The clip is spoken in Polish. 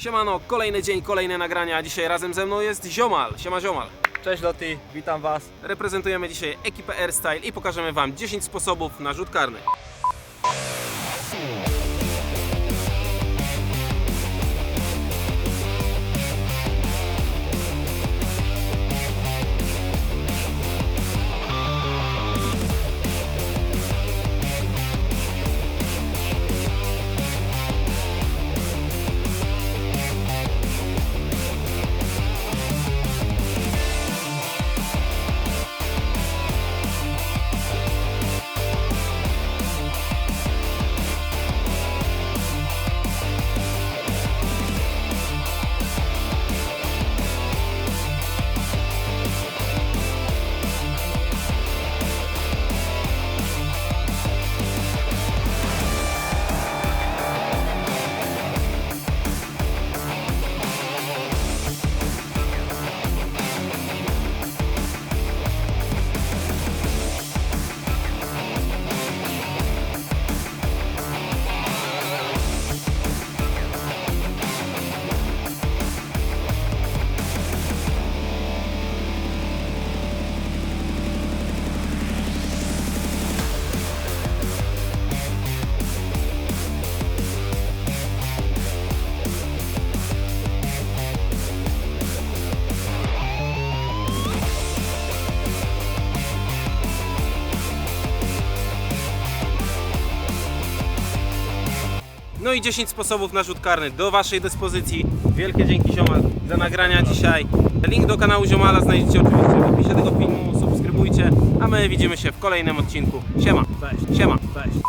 Siemano, kolejny dzień, kolejne nagrania. Dzisiaj razem ze mną jest Ziomal. Siema Ziomal. Cześć Lotti, witam Was. Reprezentujemy dzisiaj ekipę Airstyle i pokażemy Wam 10 sposobów na rzut karny. No i 10 sposobów na rzut karny do Waszej dyspozycji. Wielkie dzięki Ziomal za nagrania dzisiaj. Link do kanału Ziomala znajdziecie oczywiście w opisie tego filmu. Subskrybujcie, a my widzimy się w kolejnym odcinku. Siema. Cześć. Siema. Cześć.